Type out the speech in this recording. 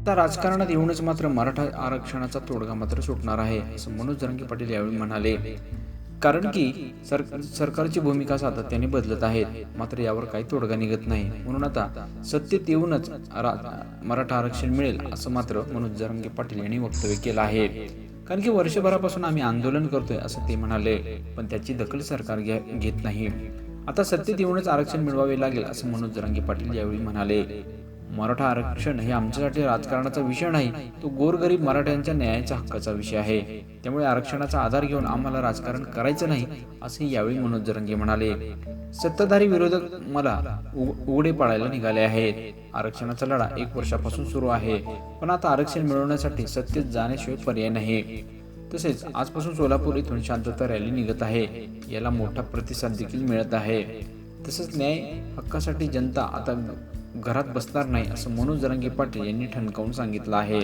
आता राजकारणात येऊनच मात्र मराठा आरक्षणाचा तोडगा मात्र सुटणार आहे असं मनोज जरंगी पाटील यावेळी म्हणाले. कारण की सर सरकारची भूमिका सातत्याने बदलत आहे मात्र यावर काही तोडगा निघत नाही. म्हणून आता सत्तेत येऊनच मराठा आरक्षण मिळेल असं मात्र मनोज जरांगे पाटील यांनी वक्तव्य केलं आहे. कारण की वर्षभरापासून आम्ही आंदोलन करतोय असं ते म्हणाले पण त्याची दखल सरकार घेत नाही. आता सत्तेत येऊनच आरक्षण मिळवावे लागेल असं मनोज जरांगे पाटील यावेळी म्हणाले. मराठा आरक्षण हे आमच्यासाठी राजकारणाचा विषय नाही तो गोरगरीब मराठ्यांच्या न्यायाच्या हक्काचा विषय आहे. त्यामुळे आरक्षणाचा आधार घेऊन आम्हाला राजकारण करायचं नाही असे यावेळी मनोज जरंगे म्हणाले. सत्ताधारी विरोधक मला उघडे पाळायला निघाले आहेत. आरक्षणाचा लढा एक वर्षापासून सुरू आहे पण आता आरक्षण मिळवण्यासाठी सत्तेत जाण्याशिवाय पर्याय नाही. तसेच आजपासून सोलापूर इथून शांतता रॅली निघत आहे याला मोठा प्रतिसाद देखील मिळत आहे. तसंच न्याय हक्कासाठी जनता आता घरात बसणार नाही असं मनोज जरांगे पाटील यांनी ठणकावून सांगितलं आहे.